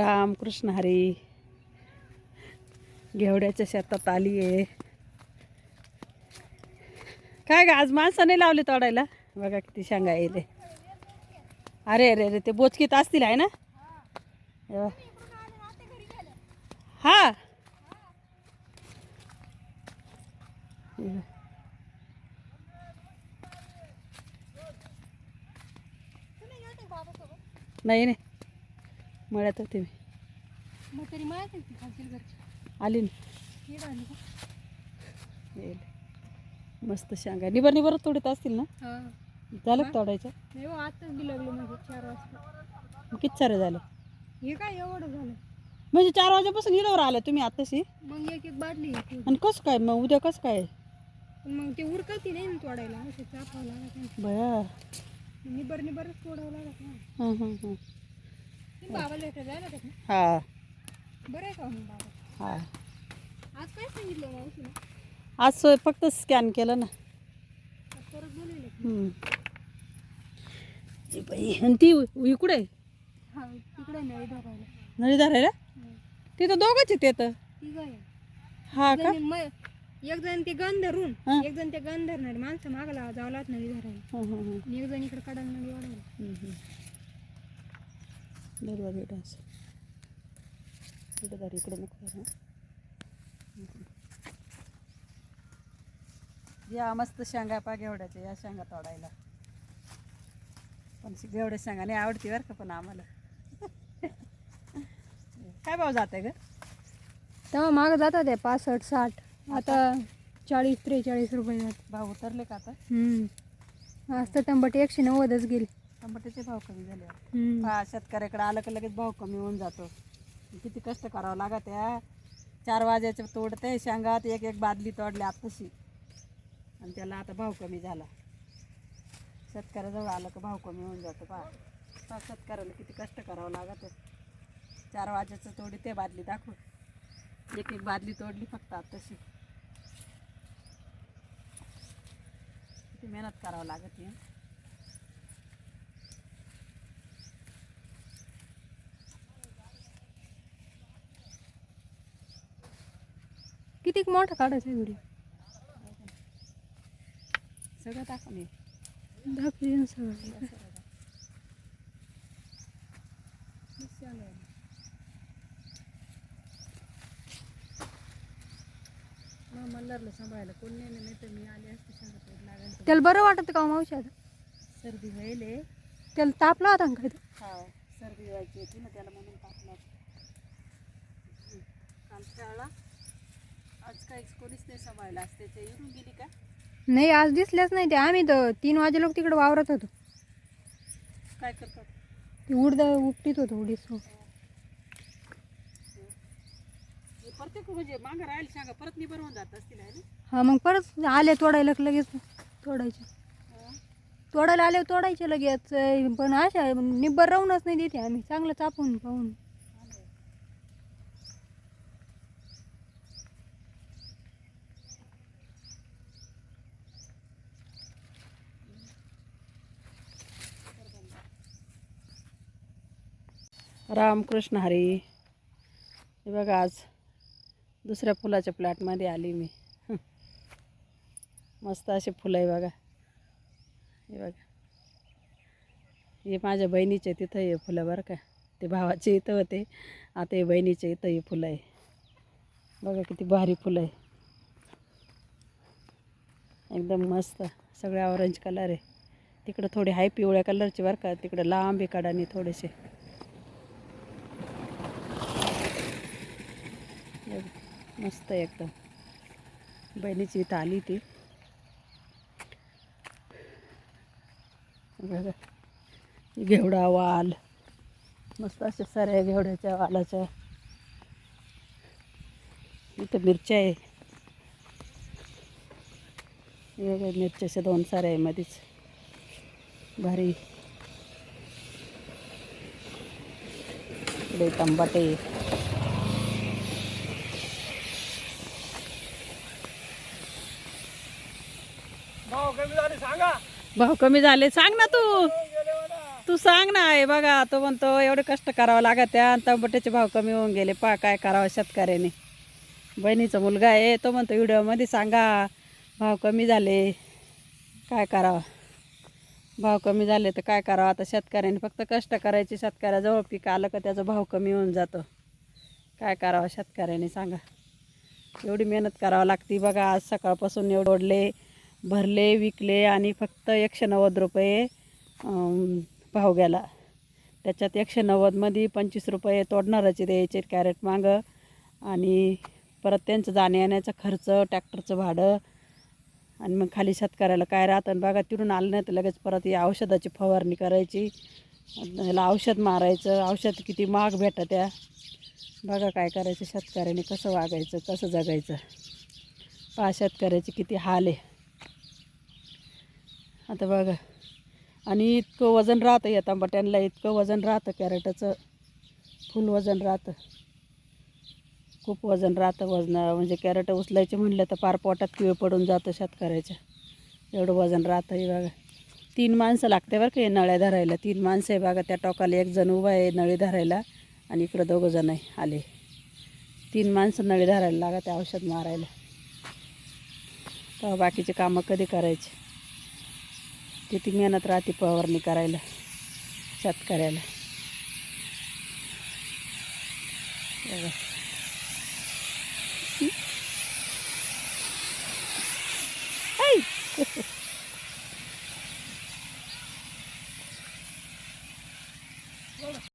राम कृष्ण हरी. घेवड्याच्या शेतात आली आहे. काय ग आज माणसाने लावले तोडायला? बघा किती शेंगा येईल. अरे अरे अरे ते बोचकीत असतील आहे ना? हा. नाही नाही. मळ्यात होते मी. मग तरी खालची घरची आली ना. झाली का? येईल. मस्त शेंगा. निबर निबर तोडीत असतील ना? हा. झालं का तोडायचं? नाही हो आत्ताच बी लागले म्हणजे चार वाजता. मग किती सारे झालं? हे काय एवढं झालं? म्हणजे चार वाजेपासून इडवर आलं तुम्ही आताशी. मग एक एक बाटली. आणि कसं काय? मग उद्या कसं काय? पण मग ते उरकती नाही ना तोडायला. असं चापावं लागत नाही. बया निबर निबरच तोडावं लागत ना हां हां हां ती बाबाला भेटायला जायला का हा. हा. आज सोय फक्त स्कॅन केलं ना. आणि ती इकडे हा नळी धरायला. तिथं दोघंच येतं हा का? एक जण ते गण धरून. एक जण ते गण धरणार माणसं मागला जावलाच नळी धरायला एक जण इकडे काढायला नळी वाढायला. बरोबर आहे डान्स. इकडे धर इकडे नको. या मस्त शेंगा पा घेवड्याच्या या शेंगा तोडायला. पण घेवड्या शेंगा नाही आवडती बरं का पण आम्हाला. काय भाव जात आहे ग? तेव्हा मागं जातात ते पासष्ट साठ. आता चाळीस त्रेचाळीस रुपये भाव उतरले का आता? आज तर एकशे नव्वदच गेले. टमाट्याचे भाव कमी झाले. पहा शेतकऱ्याकडे आलं का लगेच भाव कमी होऊन जातो. किती कष्ट करावं लागत या चार वाजायचे तोडते शेंगात एक एक बादली तोडली आत्ताशी. आणि त्याला आता भाव कमी झाला. शेतकऱ्याजवळ आलं का भाव कमी होऊन जातो पहा. पहा शेतकऱ्याला किती कष्ट करावं लागत चार वाजायचं तोडी ते बादली दाखव. एक एक बादली तोडली फक्त आत्ताशी. किती मेहनत करावं लागत किती मोठा काढायचा व्हिडिओ सगळं टाकून ये दाखवी ना सगळं. मल्हारला सांभाळायला कोण नाही नाही तर मी आले असते सांगत लागायचं त्याला बरं वाटत का हो मावशी आता? सर्दी व्हायले. त्याला तापला होता काय? हा सर्दी व्हायची होती ना त्याला म्हणून काल शाळा आज काही कोणीच नाही सांभाळला. आज त्याच्या येऊन गेली का? नाही आज दिसल्याच नाही ते. आम्ही तर तीन वाजे लोक तिकडे वावरत होतो. काय करतात? ते उडद उपटीत होतो उडीस हे. प्रत्येक म्हणजे मागं राहायला सांगा परत निबर होऊन जात असतील आहे ना? हा मग परत आले तोडायला की लगेच तोडायचे. हा. तोडायला आले तोडायचे लगेच. पण अशा निब्बर राहूनच नाही देते आम्ही. चांगलं चापून पाहून. रामकृष्ण हरी. हे बघा आज दुसऱ्या फुलाच्या प्लॅटमध्ये आली मी. मस्त असे फुलं आहे बघा. हे बघा. हे माझ्या बहिणीचे तिथं हे फुलं बरं का. ते भावाचे इथं होते. आता हे बहिणीचे इथं हे फुलं आहे. बघा किती भारी फुलं आहे. एकदम मस्त. सगळे ऑरेंज कलर आहे. तिकडं थोडे हाय पिवळ्या कलरचे बरं का. तिकडं लांब आहे कडाने थोडेसे हे बघ, मस्त एकदम बहिणीची इथं आली ती. बघा. घेवडा वाल. मस्त अशा साऱ्या घेवड्याच्या वालाच्या. इथं मिरच्या आहे. वेगळ्या बघा, मिरच्याच्या दोन साऱ्या आहे मध्येच भारी. इकडे टमाटे भाव कमी झाले सांग. ना तू. तू सांग ना. आहे बघा तो म्हणतो एवढे कष्ट करावं लागत त्या आणि टमाट्याचे भाव कमी होऊन गेले. पा काय करावं शेतकऱ्याने. बहिणीचा मुलगा आहे तो म्हणतो व्हिडिओमध्ये सांगा भाव कमी झाले. काय करावं? भाव कमी झाले तर काय करावं? आता शेतकऱ्याने फक्त कष्ट करायचे. शेतकऱ्याजवळ पीक आलं का त्याचा भाव कमी होऊन जातो. काय करावं शेतकऱ्याने सांगा. एवढी मेहनत करावं लागते. बघा आज सकाळपासून एवढे ओढले. भरले विकले आणि फक्त एकशे नव्वद रुपये भाव गेला. त्याच्यात एकशे नव्वदमध्ये पंचवीस रुपये तोडणाराचे द्यायचे कॅरेट मागं. आणि परत त्यांचं जाण्यायेण्याचा खर्च ट्रॅक्टरचं भाडं आणि मग खाली शेतकऱ्याला काय राहतं? आणि बघा तिरून आलं नाही तर लगेच परत या औषधाची फवारणी करायची. ह्याला औषध मारायचं. औषध किती महाग भेटत त्या बघा काय करायचं? शेतकऱ्याने कसं वागायचं? कसं जगायचं? पहा शेतकऱ्याचे किती हाल आहे. आता बघा. आणि इतकं वजन राहतं या तांबट्यांना इतकं वजन राहतं कॅरेटाचं. फुल वजन राहतं. खूप वजन राहतं वजन म्हणजे कॅरेट उचलायचे म्हणलं तर पार पोटात किळ पडून जातं शेतकऱ्याच्या. एवढं वजन राहतं हे बघा. तीन माणसं लागते बरं का हे नळ्या धरायला. तीन माणसं आहे बघा त्या टोकाला एक जण उभा आहे नळी धरायला आणि इकडं दोघं जण आहे आले. तीन माणसं नळी धरायला लागत आहे औषध मारायला. तेव्हा बाकीचे कामं कधी करायचे? किती मेहनत राहते फवारणी करायला शेतकऱ्याला.